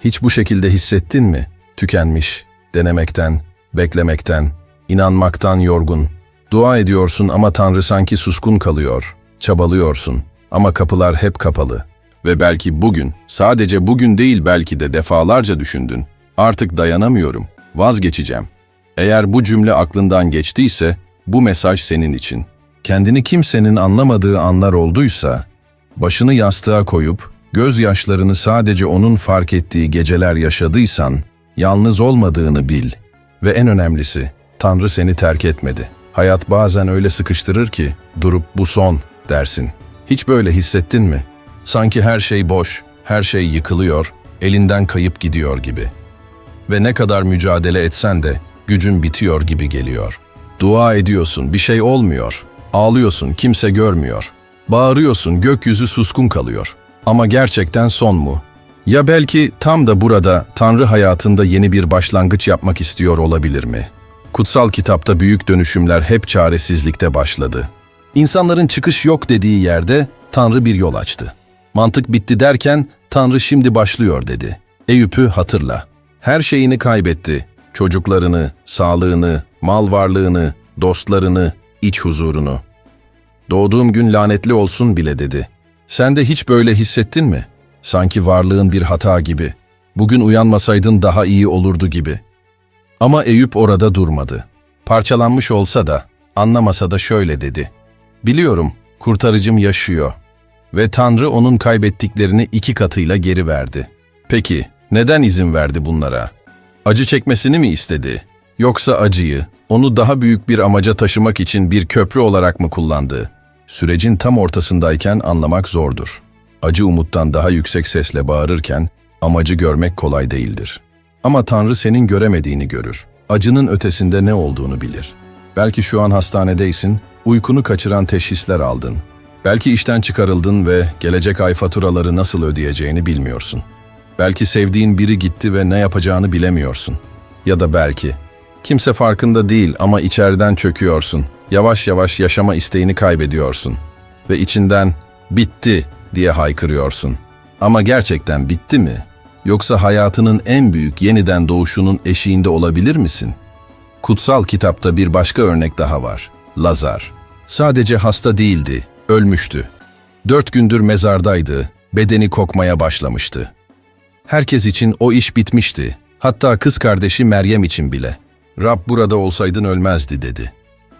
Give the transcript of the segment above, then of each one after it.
Hiç bu şekilde hissettin mi? Tükenmiş, denemekten, beklemekten, inanmaktan yorgun. Dua ediyorsun ama Tanrı sanki suskun kalıyor. Çabalıyorsun ama kapılar hep kapalı. Ve belki bugün, sadece bugün değil belki de defalarca düşündün. Artık dayanamıyorum, vazgeçeceğim. Eğer bu cümle aklından geçtiyse, bu mesaj senin için. Kendini kimsenin anlamadığı anlar olduysa, başını yastığa koyup, gözyaşlarını sadece onun fark ettiği geceler yaşadıysan, yalnız olmadığını bil. Ve en önemlisi, Tanrı seni terk etmedi. Hayat bazen öyle sıkıştırır ki, durup bu son dersin. Hiç böyle hissettin mi? Sanki her şey boş, her şey yıkılıyor, elinden kayıp gidiyor gibi. Ve ne kadar mücadele etsen de gücün bitiyor gibi geliyor. Dua ediyorsun, bir şey olmuyor. Ağlıyorsun, kimse görmüyor. Bağırıyorsun, gökyüzü suskun kalıyor. Ama gerçekten son mu? Ya belki tam da burada Tanrı hayatında yeni bir başlangıç yapmak istiyor olabilir mi? Kutsal kitapta büyük dönüşümler hep çaresizlikte başladı. İnsanların çıkış yok dediği yerde Tanrı bir yol açtı. Mantık bitti derken Tanrı şimdi başlıyor dedi. Eyüp'ü hatırla. Her şeyini kaybetti. Çocuklarını, sağlığını, mal varlığını, dostlarını, iç huzurunu. Doğduğum gün lanetli olsun bile dedi. Sen de hiç böyle hissettin mi? Sanki varlığın bir hata gibi. Bugün uyanmasaydın daha iyi olurdu gibi. Ama Eyüp orada durmadı. Parçalanmış olsa da, anlamasa da şöyle dedi. Biliyorum, kurtarıcım yaşıyor. Ve Tanrı onun kaybettiklerini iki katıyla geri verdi. Peki, neden izin verdi bunlara? Acı çekmesini mi istedi? Yoksa acıyı, onu daha büyük bir amaca taşımak için bir köprü olarak mı kullandı? Sürecin tam ortasındayken anlamak zordur. Acı umuttan daha yüksek sesle bağırırken amacı görmek kolay değildir. Ama Tanrı senin göremediğini görür. Acının ötesinde ne olduğunu bilir. Belki şu an hastanedeysin, uykunu kaçıran teşhisler aldın. Belki işten çıkarıldın ve gelecek ay faturaları nasıl ödeyeceğini bilmiyorsun. Belki sevdiğin biri gitti ve ne yapacağını bilemiyorsun. Ya da belki kimse farkında değil ama içeriden çöküyorsun. Yavaş yavaş yaşama isteğini kaybediyorsun ve içinden bitti diye haykırıyorsun. Ama gerçekten bitti mi? Yoksa hayatının en büyük yeniden doğuşunun eşiğinde olabilir misin? Kutsal kitapta bir başka örnek daha var. Lazar. Sadece hasta değildi, ölmüştü. Dört gündür mezardaydı, bedeni kokmaya başlamıştı. Herkes için o iş bitmişti. Hatta kız kardeşi Meryem için bile. Rab burada olsaydın ölmezdi dedi.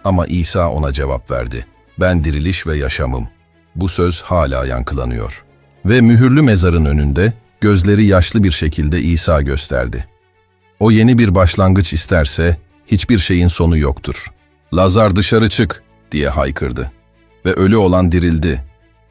Ama İsa ona cevap verdi. Ben diriliş ve yaşamım. Bu söz hala yankılanıyor. Ve mühürlü mezarın önünde gözleri yaşlı bir şekilde İsa gösterdi. O yeni bir başlangıç isterse hiçbir şeyin sonu yoktur. Lazar dışarı çık diye haykırdı. Ve ölü olan dirildi.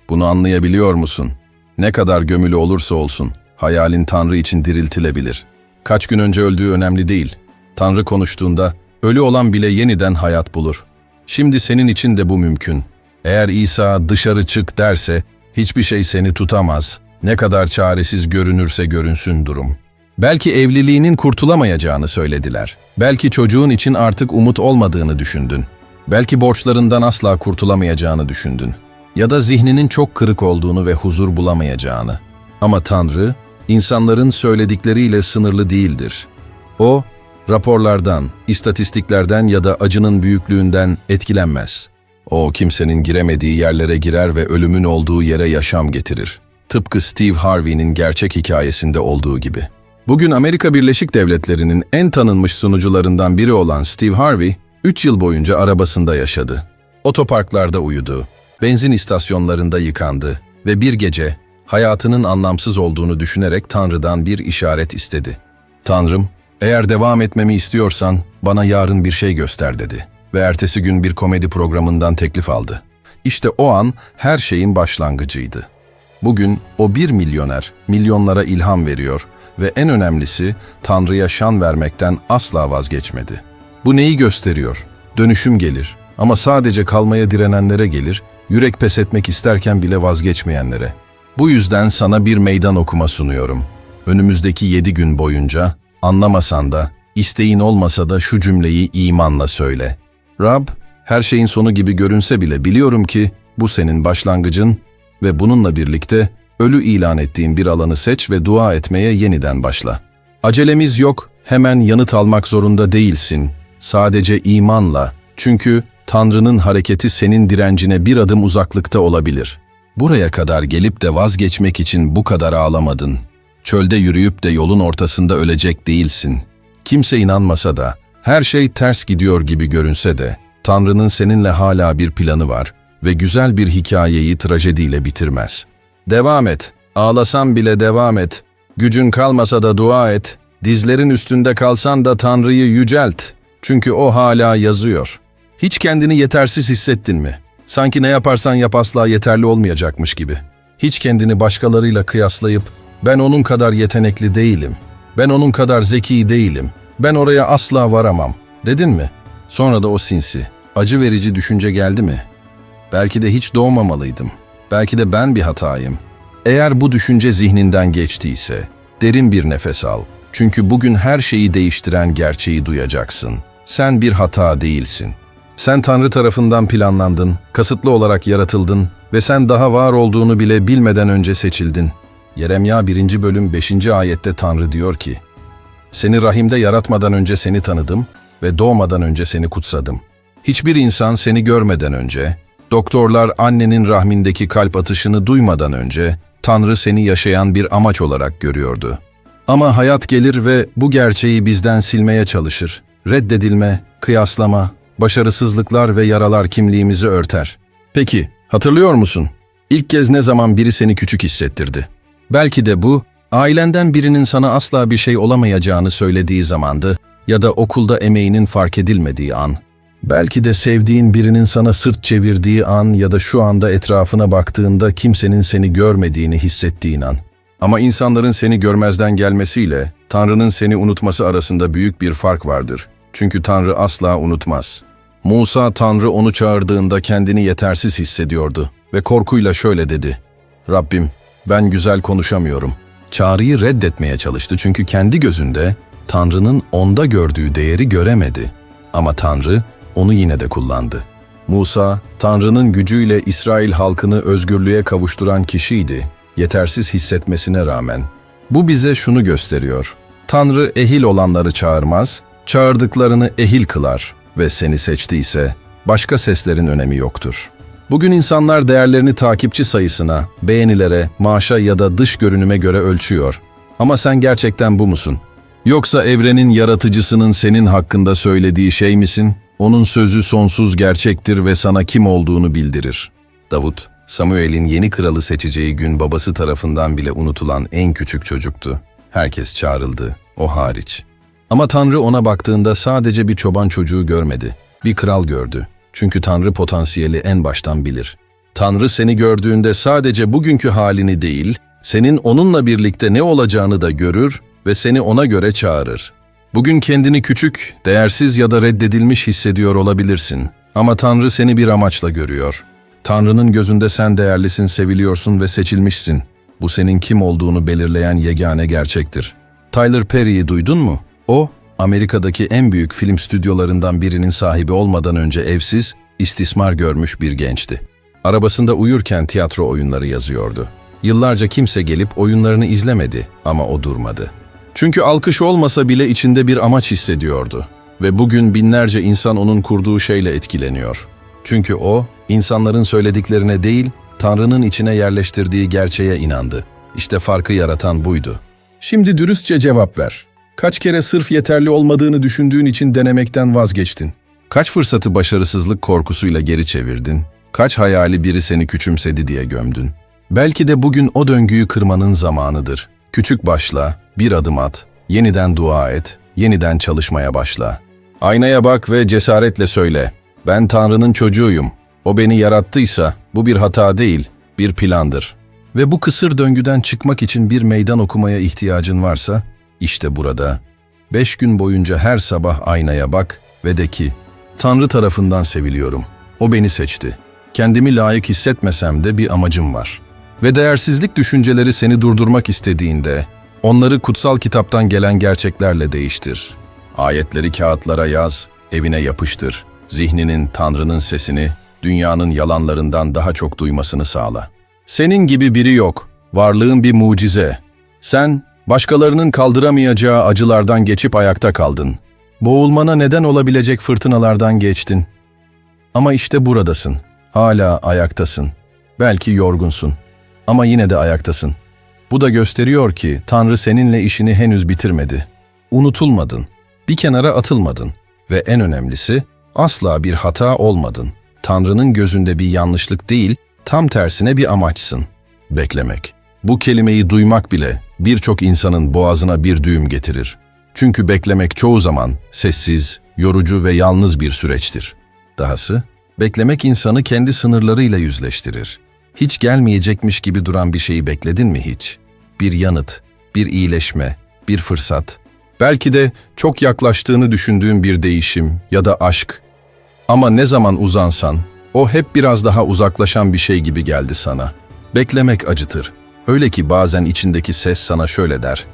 Bunu anlayabiliyor musun? Ne kadar gömülü olursa olsun hayalin Tanrı için diriltilebilir. Kaç gün önce öldüğü önemli değil. Tanrı konuştuğunda ölü olan bile yeniden hayat bulur. Şimdi senin için de bu mümkün. Eğer İsa dışarı çık derse hiçbir şey seni tutamaz. Ne kadar çaresiz görünürse görünsün durum. Belki evliliğinin kurtulamayacağını söylediler. Belki çocuğun için artık umut olmadığını düşündün. Belki borçlarından asla kurtulamayacağını düşündün. Ya da zihninin çok kırık olduğunu ve huzur bulamayacağını. Ama Tanrı, insanların söyledikleriyle sınırlı değildir. O, raporlardan, istatistiklerden ya da acının büyüklüğünden etkilenmez. O, kimsenin giremediği yerlere girer ve ölümün olduğu yere yaşam getirir. Tıpkı Steve Harvey'nin gerçek hikayesinde olduğu gibi. Bugün Amerika Birleşik Devletleri'nin en tanınmış sunucularından biri olan Steve Harvey, 3 yıl boyunca arabasında yaşadı. Otoparklarda uyudu, benzin istasyonlarında yıkandı ve bir gece hayatının anlamsız olduğunu düşünerek Tanrı'dan bir işaret istedi. Tanrım, eğer devam etmemi istiyorsan bana yarın bir şey göster dedi ve ertesi gün bir komedi programından teklif aldı. İşte o an her şeyin başlangıcıydı. Bugün o bir milyoner milyonlara ilham veriyor ve en önemlisi Tanrı'ya şan vermekten asla vazgeçmedi. Bu neyi gösteriyor? Dönüşüm gelir ama sadece kalmaya direnenlere gelir, yürek pes etmek isterken bile vazgeçmeyenlere. Bu yüzden sana bir meydan okuma sunuyorum. Önümüzdeki yedi gün boyunca anlamasan da, isteğin olmasa da şu cümleyi imanla söyle. Rab, her şeyin sonu gibi görünse bile biliyorum ki bu senin başlangıcın ve bununla birlikte ölü ilan ettiğin bir alanı seç ve dua etmeye yeniden başla. Acelemiz yok, hemen yanıt almak zorunda değilsin. Sadece imanla. Çünkü Tanrı'nın hareketi senin direncine bir adım uzaklıkta olabilir. Buraya kadar gelip de vazgeçmek için bu kadar ağlamadın. Çölde yürüyüp de yolun ortasında ölecek değilsin. Kimse inanmasa da, her şey ters gidiyor gibi görünse de, Tanrı'nın seninle hala bir planı var ve güzel bir hikayeyi trajediyle bitirmez. Devam et, ağlasan bile devam et. Gücün kalmasa da dua et. Dizlerin üstünde kalsan da Tanrı'yı yücelt. Çünkü o hala yazıyor. Hiç kendini yetersiz hissettin mi? Sanki ne yaparsan yap asla yeterli olmayacakmış gibi. Hiç kendini başkalarıyla kıyaslayıp ben onun kadar yetenekli değilim. Ben onun kadar zeki değilim. Ben oraya asla varamam. Dedin mi? Sonra da o sinsi, acı verici düşünce geldi mi? Belki de hiç doğmamalıydım. Belki de ben bir hatayım. Eğer bu düşünce zihninden geçtiyse, derin bir nefes al. Çünkü bugün her şeyi değiştiren gerçeği duyacaksın. Sen bir hata değilsin. Sen Tanrı tarafından planlandın, kasıtlı olarak yaratıldın ve sen daha var olduğunu bile bilmeden önce seçildin. Yeremya 1. bölüm 5. ayette Tanrı diyor ki, Seni rahimde yaratmadan önce seni tanıdım ve doğmadan önce seni kutsadım. Hiçbir insan seni görmeden önce, doktorlar annenin rahmindeki kalp atışını duymadan önce, Tanrı seni yaşayan bir amaç olarak görüyordu. Ama hayat gelir ve bu gerçeği bizden silmeye çalışır. Reddedilme, kıyaslama, başarısızlıklar ve yaralar kimliğimizi örter. Peki, hatırlıyor musun? İlk kez ne zaman biri seni küçük hissettirdi? Belki de bu, ailenden birinin sana asla bir şey olamayacağını söylediği zamandı ya da okulda emeğinin fark edilmediği an. Belki de sevdiğin birinin sana sırt çevirdiği an ya da şu anda etrafına baktığında kimsenin seni görmediğini hissettiğin an. Ama insanların seni görmezden gelmesiyle Tanrı'nın seni unutması arasında büyük bir fark vardır. Çünkü Tanrı asla unutmaz. Musa Tanrı onu çağırdığında kendini yetersiz hissediyordu ve korkuyla şöyle dedi. Rabbim, ben güzel konuşamıyorum. Çağrıyı reddetmeye çalıştı çünkü kendi gözünde Tanrı'nın onda gördüğü değeri göremedi. Ama Tanrı onu yine de kullandı. Musa, Tanrı'nın gücüyle İsrail halkını özgürlüğe kavuşturan kişiydi, yetersiz hissetmesine rağmen. Bu bize şunu gösteriyor. Tanrı ehil olanları çağırmaz, çağırdıklarını ehil kılar ve seni seçtiyse başka seslerin önemi yoktur. Bugün insanlar değerlerini takipçi sayısına, beğenilere, maaşa ya da dış görünüme göre ölçüyor. Ama sen gerçekten bu musun? Yoksa evrenin yaratıcısının senin hakkında söylediği şey misin? Onun sözü sonsuz gerçektir ve sana kim olduğunu bildirir. Davut, Samuel'in yeni kralı seçeceği gün babası tarafından bile unutulan en küçük çocuktu. Herkes çağrıldı, o hariç. Ama Tanrı ona baktığında sadece bir çoban çocuğu görmedi. Bir kral gördü. Çünkü Tanrı potansiyeli en baştan bilir. Tanrı seni gördüğünde sadece bugünkü halini değil, senin onunla birlikte ne olacağını da görür ve seni ona göre çağırır. Bugün kendini küçük, değersiz ya da reddedilmiş hissediyor olabilirsin. Ama Tanrı seni bir amaçla görüyor. Tanrı'nın gözünde sen değerlisin, seviliyorsun ve seçilmişsin. Bu senin kim olduğunu belirleyen yegane gerçektir. Tyler Perry'i duydun mu? O, Amerika'daki en büyük film stüdyolarından birinin sahibi olmadan önce evsiz, istismar görmüş bir gençti. Arabasında uyurken tiyatro oyunları yazıyordu. Yıllarca kimse gelip oyunlarını izlemedi ama o durmadı. Çünkü alkış olmasa bile içinde bir amaç hissediyordu. Ve bugün binlerce insan onun kurduğu şeyle etkileniyor. Çünkü o, insanların söylediklerine değil, Tanrı'nın içine yerleştirdiği gerçeğe inandı. İşte farkı yaratan buydu. Şimdi dürüstçe cevap ver. Kaç kere sırf yeterli olmadığını düşündüğün için denemekten vazgeçtin? Kaç fırsatı başarısızlık korkusuyla geri çevirdin? Kaç hayali biri seni küçümsedi diye gömdün? Belki de bugün o döngüyü kırmanın zamanıdır. Küçük başla, bir adım at, yeniden dua et, yeniden çalışmaya başla. Aynaya bak ve cesaretle söyle. Ben Tanrı'nın çocuğuyum. O beni yarattıysa bu bir hata değil, bir plandır. Ve bu kısır döngüden çıkmak için bir meydan okumaya ihtiyacın varsa, işte burada. Beş gün boyunca her sabah aynaya bak ve de ki, Tanrı tarafından seviliyorum. O beni seçti. Kendimi layık hissetmesem de bir amacım var. Ve değersizlik düşünceleri seni durdurmak istediğinde, onları kutsal kitaptan gelen gerçeklerle değiştir. Ayetleri kağıtlara yaz, evine yapıştır. Zihninin Tanrı'nın sesini, dünyanın yalanlarından daha çok duymasını sağla. Senin gibi biri yok. Varlığın bir mucize. Sen, başkalarının kaldıramayacağı acılardan geçip ayakta kaldın. Boğulmana neden olabilecek fırtınalardan geçtin. Ama işte buradasın. Hala ayaktasın. Belki yorgunsun. Ama yine de ayaktasın. Bu da gösteriyor ki Tanrı seninle işini henüz bitirmedi. Unutulmadın. Bir kenara atılmadın. Ve en önemlisi asla bir hata olmadın. Tanrı'nın gözünde bir yanlışlık değil, tam tersine bir amaçsın. Beklemek. Bu kelimeyi duymak bile birçok insanın boğazına bir düğüm getirir. Çünkü beklemek çoğu zaman sessiz, yorucu ve yalnız bir süreçtir. Dahası, beklemek insanı kendi sınırlarıyla yüzleştirir. Hiç gelmeyecekmiş gibi duran bir şeyi bekledin mi hiç? Bir yanıt, bir iyileşme, bir fırsat. Belki de çok yaklaştığını düşündüğün bir değişim ya da aşk. Ama ne zaman uzansan, o hep biraz daha uzaklaşan bir şey gibi geldi sana. Beklemek acıtır. Öyle ki bazen içindeki ses sana şöyle der.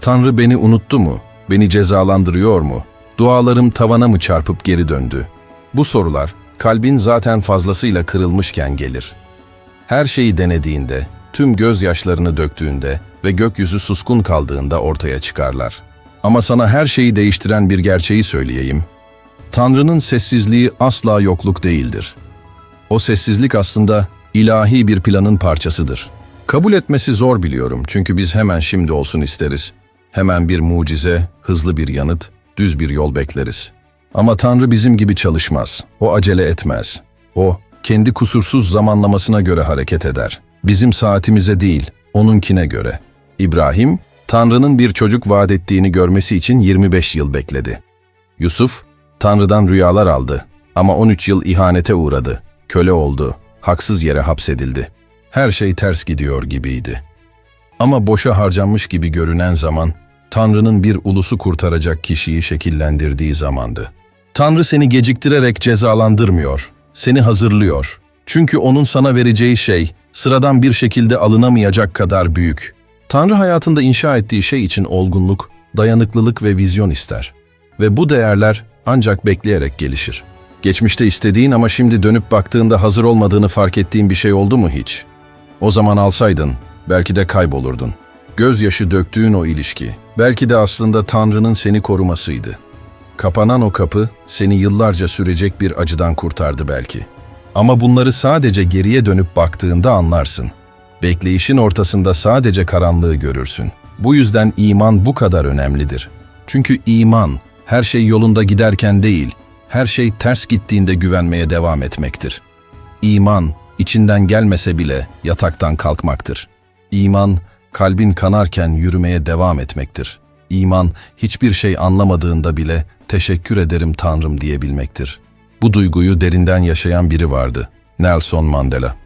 Tanrı beni unuttu mu? Beni cezalandırıyor mu? Dualarım tavana mı çarpıp geri döndü? Bu sorular kalbin zaten fazlasıyla kırılmışken gelir. Her şeyi denediğinde, tüm gözyaşlarını döktüğünde ve gökyüzü suskun kaldığında ortaya çıkarlar. Ama sana her şeyi değiştiren bir gerçeği söyleyeyim. Tanrı'nın sessizliği asla yokluk değildir. O sessizlik aslında ilahi bir planın parçasıdır. Kabul etmesi zor biliyorum çünkü biz hemen şimdi olsun isteriz. Hemen bir mucize, hızlı bir yanıt, düz bir yol bekleriz. Ama Tanrı bizim gibi çalışmaz. O acele etmez. O, kendi kusursuz zamanlamasına göre hareket eder. Bizim saatimize değil, onunkine göre. İbrahim, Tanrı'nın bir çocuk vaat ettiğini görmesi için 25 yıl bekledi. Yusuf, Tanrı'dan rüyalar aldı ama 13 yıl ihanete uğradı. Köle oldu, haksız yere hapsedildi. Her şey ters gidiyor gibiydi. Ama boşa harcanmış gibi görünen zaman, Tanrı'nın bir ulusu kurtaracak kişiyi şekillendirdiği zamandı. Tanrı seni geciktirerek cezalandırmıyor, seni hazırlıyor. Çünkü onun sana vereceği şey, sıradan bir şekilde alınamayacak kadar büyük. Tanrı hayatında inşa ettiği şey için olgunluk, dayanıklılık ve vizyon ister. Ve bu değerler ancak bekleyerek gelişir. Geçmişte istediğin ama şimdi dönüp baktığında hazır olmadığını fark ettiğin bir şey oldu mu hiç? O zaman alsaydın, belki de kaybolurdun. Gözyaşı döktüğün o ilişki, belki de aslında Tanrı'nın seni korumasıydı. Kapanan o kapı, seni yıllarca sürecek bir acıdan kurtardı belki. Ama bunları sadece geriye dönüp baktığında anlarsın. Bekleyişin ortasında sadece karanlığı görürsün. Bu yüzden iman bu kadar önemlidir. Çünkü iman, her şey yolunda giderken değil, her şey ters gittiğinde güvenmeye devam etmektir. İman, içinden gelmese bile yataktan kalkmaktır. İman, kalbin kanarken yürümeye devam etmektir. İman, hiçbir şey anlamadığında bile teşekkür ederim Tanrım diyebilmektir. Bu duyguyu derinden yaşayan biri vardı. Nelson Mandela.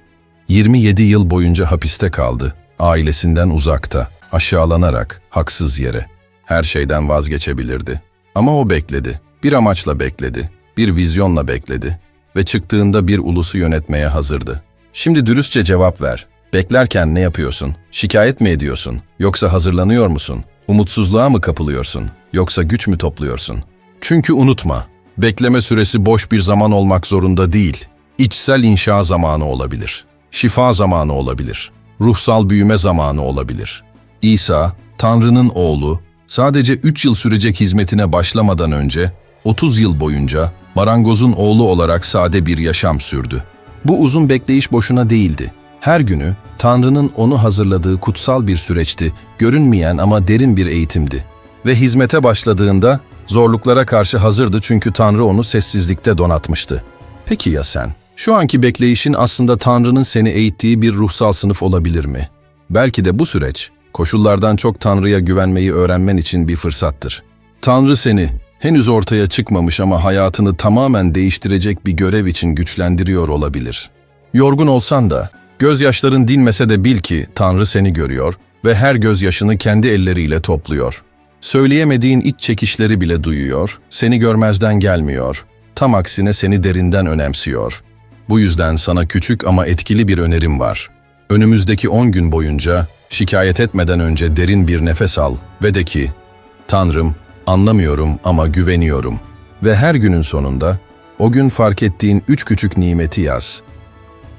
27 yıl boyunca hapiste kaldı. Ailesinden uzakta, aşağılanarak, haksız yere. Her şeyden vazgeçebilirdi. Ama o bekledi. Bir amaçla bekledi. Bir vizyonla bekledi. Ve çıktığında bir ulusu yönetmeye hazırdı. Şimdi dürüstçe cevap ver. Beklerken ne yapıyorsun? Şikayet mi ediyorsun? Yoksa hazırlanıyor musun? Umutsuzluğa mı kapılıyorsun? Yoksa güç mü topluyorsun? Çünkü unutma, bekleme süresi boş bir zaman olmak zorunda değil. İçsel inşa zamanı olabilir. Şifa zamanı olabilir. Ruhsal büyüme zamanı olabilir. İsa, Tanrı'nın oğlu, sadece 3 yıl sürecek hizmetine başlamadan önce 30 yıl boyunca marangozun oğlu olarak sade bir yaşam sürdü. Bu uzun bekleyiş boşuna değildi. Her günü Tanrı'nın onu hazırladığı kutsal bir süreçti, görünmeyen ama derin bir eğitimdi. Ve hizmete başladığında zorluklara karşı hazırdı çünkü Tanrı onu sessizlikte donatmıştı. Peki ya sen? Şu anki bekleyişin aslında Tanrı'nın seni eğittiği bir ruhsal sınıf olabilir mi? Belki de bu süreç, koşullardan çok Tanrı'ya güvenmeyi öğrenmen için bir fırsattır. Tanrı seni, henüz ortaya çıkmamış ama hayatını tamamen değiştirecek bir görev için güçlendiriyor olabilir. Yorgun olsan da, gözyaşların dinmese de bil ki Tanrı seni görüyor ve her gözyaşını kendi elleriyle topluyor. Söyleyemediğin iç çekişleri bile duyuyor, seni görmezden gelmiyor. Tam aksine seni derinden önemsiyor. Bu yüzden sana küçük ama etkili bir önerim var. Önümüzdeki 10 gün boyunca şikayet etmeden önce derin bir nefes al ve de ki, Tanrım, anlamıyorum ama güveniyorum. Ve her günün sonunda o gün fark ettiğin üç küçük nimeti yaz.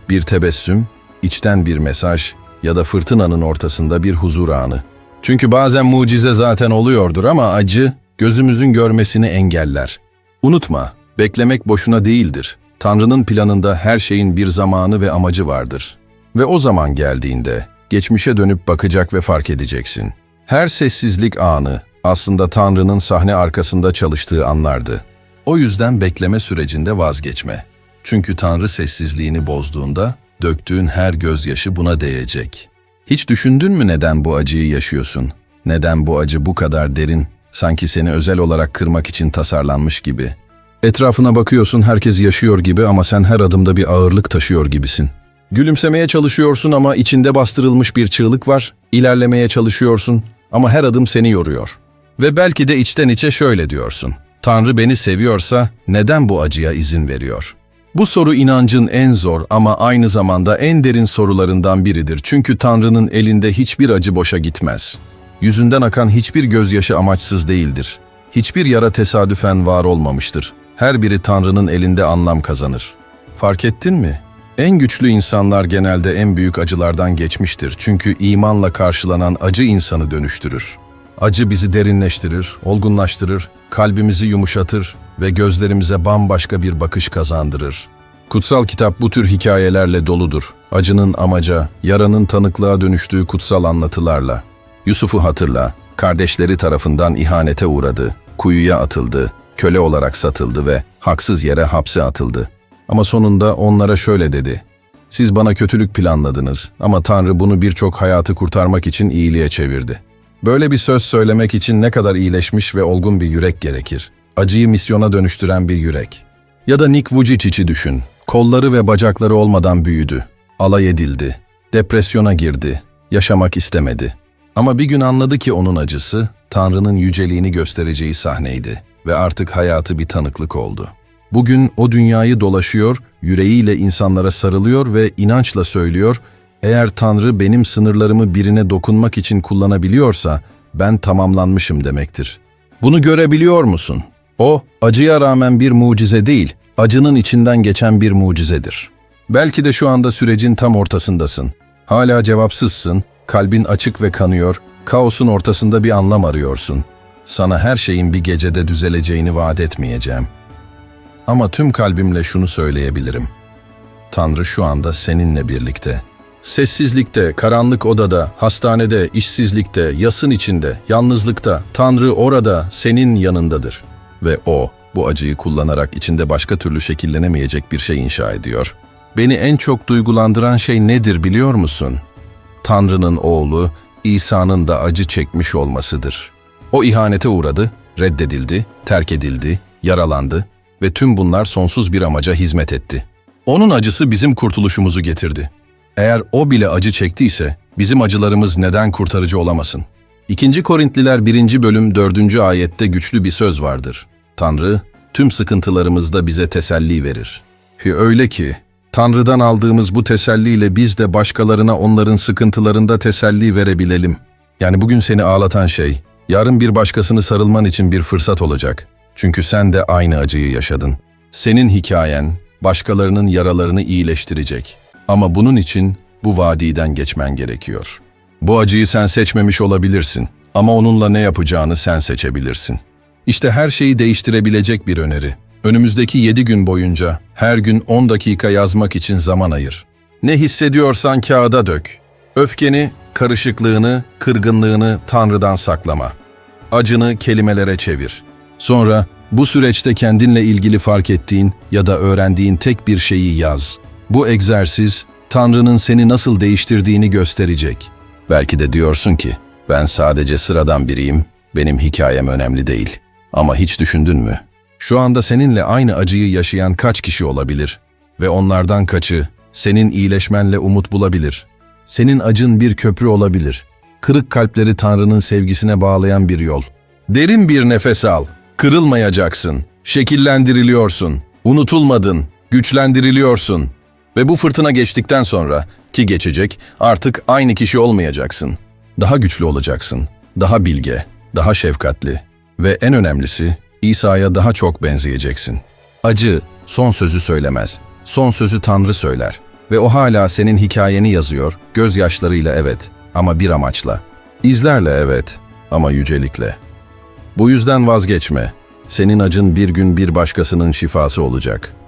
Bir tebessüm, içten bir mesaj ya da fırtınanın ortasında bir huzur anı. Çünkü bazen mucize zaten oluyordur ama acı gözümüzün görmesini engeller. Unutma, beklemek boşuna değildir. Tanrı'nın planında her şeyin bir zamanı ve amacı vardır. Ve o zaman geldiğinde geçmişe dönüp bakacak ve fark edeceksin. Her sessizlik anı aslında Tanrı'nın sahne arkasında çalıştığı anlardı. O yüzden bekleme sürecinde vazgeçme. Çünkü Tanrı sessizliğini bozduğunda döktüğün her gözyaşı buna değecek. Hiç düşündün mü neden bu acıyı yaşıyorsun? Neden bu acı bu kadar derin, sanki seni özel olarak kırmak için tasarlanmış gibi? Etrafına bakıyorsun herkes yaşıyor gibi ama sen her adımda bir ağırlık taşıyor gibisin. Gülümsemeye çalışıyorsun ama içinde bastırılmış bir çığlık var. İlerlemeye çalışıyorsun ama her adım seni yoruyor. Ve belki de içten içe şöyle diyorsun. Tanrı beni seviyorsa neden bu acıya izin veriyor? Bu soru inancın en zor ama aynı zamanda en derin sorularından biridir. Çünkü Tanrı'nın elinde hiçbir acı boşa gitmez. Yüzünden akan hiçbir gözyaşı amaçsız değildir. Hiçbir yara tesadüfen var olmamıştır. Her biri Tanrı'nın elinde anlam kazanır. Fark ettin mi? En güçlü insanlar genelde en büyük acılardan geçmiştir. Çünkü imanla karşılanan acı insanı dönüştürür. Acı bizi derinleştirir, olgunlaştırır, kalbimizi yumuşatır ve gözlerimize bambaşka bir bakış kazandırır. Kutsal kitap bu tür hikayelerle doludur. Acının amaca, yaranın tanıklığa dönüştüğü kutsal anlatılarla. Yusuf'u hatırla, kardeşleri tarafından ihanete uğradı, kuyuya atıldı, köle olarak satıldı ve haksız yere hapse atıldı. Ama sonunda onlara şöyle dedi. Siz bana kötülük planladınız ama Tanrı bunu birçok hayatı kurtarmak için iyiliğe çevirdi. Böyle bir söz söylemek için ne kadar iyileşmiş ve olgun bir yürek gerekir. Acıyı misyona dönüştüren bir yürek. Ya da Nick Vujicic'i düşün. Kolları ve bacakları olmadan büyüdü. Alay edildi. Depresyona girdi. Yaşamak istemedi. Ama bir gün anladı ki onun acısı, Tanrı'nın yüceliğini göstereceği sahneydi ve artık hayatı bir tanıklık oldu. Bugün o dünyayı dolaşıyor, yüreğiyle insanlara sarılıyor ve inançla söylüyor, eğer Tanrı benim sınırlarımı birine dokunmak için kullanabiliyorsa, ben tamamlanmışım demektir. Bunu görebiliyor musun? O, acıya rağmen bir mucize değil, acının içinden geçen bir mucizedir. Belki de şu anda sürecin tam ortasındasın. Hala cevapsızsın, kalbin açık ve kanıyor, kaosun ortasında bir anlam arıyorsun. Sana her şeyin bir gecede düzeleceğini vaat etmeyeceğim. Ama tüm kalbimle şunu söyleyebilirim. Tanrı şu anda seninle birlikte. Sessizlikte, karanlık odada, hastanede, işsizlikte, yasın içinde, yalnızlıkta, Tanrı orada, senin yanındadır. Ve O, bu acıyı kullanarak içinde başka türlü şekillenemeyecek bir şey inşa ediyor. Beni en çok duygulandıran şey nedir biliyor musun? Tanrı'nın oğlu, İsa'nın da acı çekmiş olmasıdır. O ihanete uğradı, reddedildi, terk edildi, yaralandı ve tüm bunlar sonsuz bir amaca hizmet etti. Onun acısı bizim kurtuluşumuzu getirdi. Eğer o bile acı çektiyse bizim acılarımız neden kurtarıcı olamasın? 2. Korintliler 1. bölüm 4. ayette güçlü bir söz vardır. Tanrı tüm sıkıntılarımızda bize teselli verir. Ki öyle ki Tanrı'dan aldığımız bu teselliyle biz de başkalarına onların sıkıntılarında teselli verebilelim. Yani bugün seni ağlatan şey, yarın bir başkasını sarılman için bir fırsat olacak. Çünkü sen de aynı acıyı yaşadın. Senin hikayen, başkalarının yaralarını iyileştirecek. Ama bunun için bu vadiden geçmen gerekiyor. Bu acıyı sen seçmemiş olabilirsin ama onunla ne yapacağını sen seçebilirsin. İşte her şeyi değiştirebilecek bir öneri. Önümüzdeki 7 gün boyunca her gün 10 dakika yazmak için zaman ayır. Ne hissediyorsan kağıda dök. Öfkeni, karışıklığını, kırgınlığını Tanrı'dan saklama. Acını kelimelere çevir. Sonra bu süreçte kendinle ilgili fark ettiğin ya da öğrendiğin tek bir şeyi yaz. Bu egzersiz Tanrı'nın seni nasıl değiştirdiğini gösterecek. Belki de diyorsun ki, ben sadece sıradan biriyim, benim hikayem önemli değil. Ama hiç düşündün mü? Şu anda seninle aynı acıyı yaşayan kaç kişi olabilir? Ve onlardan kaçı senin iyileşmenle umut bulabilir? Senin acın bir köprü olabilir. Kırık kalpleri Tanrı'nın sevgisine bağlayan bir yol. Derin bir nefes al. Kırılmayacaksın. Şekillendiriliyorsun. Unutulmadın. Güçlendiriliyorsun. Ve bu fırtına geçtikten sonra ki geçecek artık aynı kişi olmayacaksın. Daha güçlü olacaksın. Daha bilge, daha şefkatli ve en önemlisi İsa'ya daha çok benzeyeceksin. Acı son sözü söylemez. Son sözü Tanrı söyler. Ve o hala senin hikayeni yazıyor, gözyaşlarıyla evet ama bir amaçla. İzlerle evet ama yücelikle. Bu yüzden vazgeçme. Senin acın bir gün bir başkasının şifası olacak.''